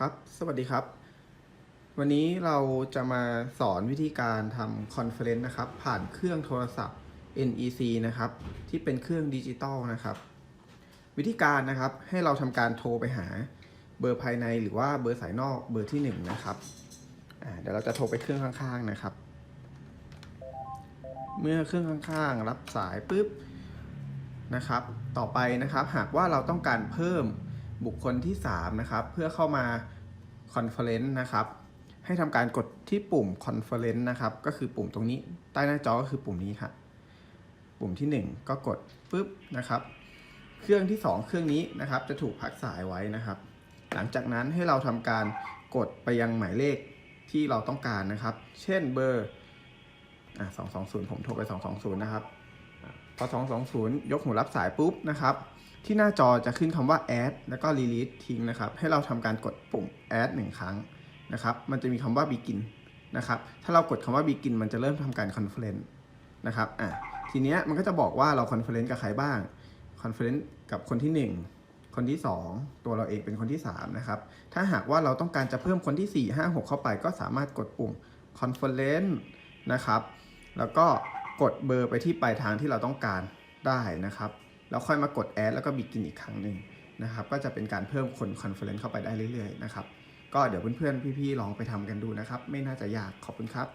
ครับ สวัสดีครับ วันนี้เราจะมาสอนวิธีการทำคอนเฟลเลนต์นะครับ ผ่านเครื่องโทรศัพท์ NEC นะครับ ที่เป็นเครื่องดิจิตอลนะครับ วิธีการนะครับให้เราทำการโทรไปหาเบอร์ภายในหรือว่าเบอร์สายนอกเบอร์ที่1นะครับเดี๋ยวเราจะโทรไปเครื่องข้างๆนะครับ เมื่อเครื่องข้างๆ รับสายปุ๊บนะครับ ต่อไปนะครับ หากว่าเราต้องการเพิ่ม บุคคลที่ 3 นะครับ เพื่อเข้ามาคอนเฟอเรนซ์นะครับ ให้ทำการกดที่ปุ่มคอนเฟอเรนซ์นะครับ ก็คือปุ่มตรงนี้ ใต้หน้าจอก็คือปุ่มนี้ครับปุ่มที่ 1 ก็กดปุ๊บนะครับ เครื่องที่ 2 เครื่องนี้นะครับ จะถูกพักสายไว้นะครับ หลังจากนั้นให้เราทำการกดไปยังหมายเลขที่เราต้องการนะครับ เช่นเบอร์อะ220ผมโทรไป220นะครับอะพอ220ยกหูรับสายปุ๊บนะครับ ที่หน้าจอจะขึ้นคำว่า add แล้วก็ release ทิ้งนะครับ ให้เราทำการกดปุ่ม add หนึ่งครั้งนะครับ มันจะมีคำว่า begin นะครับ ถ้าเรากดคำว่า begin มันจะเริ่มทำการ conference นะครับ อะ ทีเนี้ยมันก็จะบอกว่าเรา conference กับใครบ้าง conference กับคนที่ 1 คนที่ 2 ตัวเราเองเป็นคนที่ 3 นะครับ ถ้าหากว่าเราต้องการจะเพิ่มคนที่ 4 5 6 เข้าไป ก็สามารถกดปุ่ม conference นะครับ แล้วก็กดเบอร์ไปที่ปลายทางที่เราต้องการได้นะครับ แล้วค่อยมากดแอดแล้วก็บิกินอีกครั้งหนึ่งนะครับก็จะเป็นการเพิ่มคนคอนเฟอเรนซ์เข้าไปได้เรื่อยๆนะครับก็เดี๋ยวเพื่อนๆพี่ๆลองไปทำกันดูนะครับ ไม่น่าจะยากขอบคุณครับ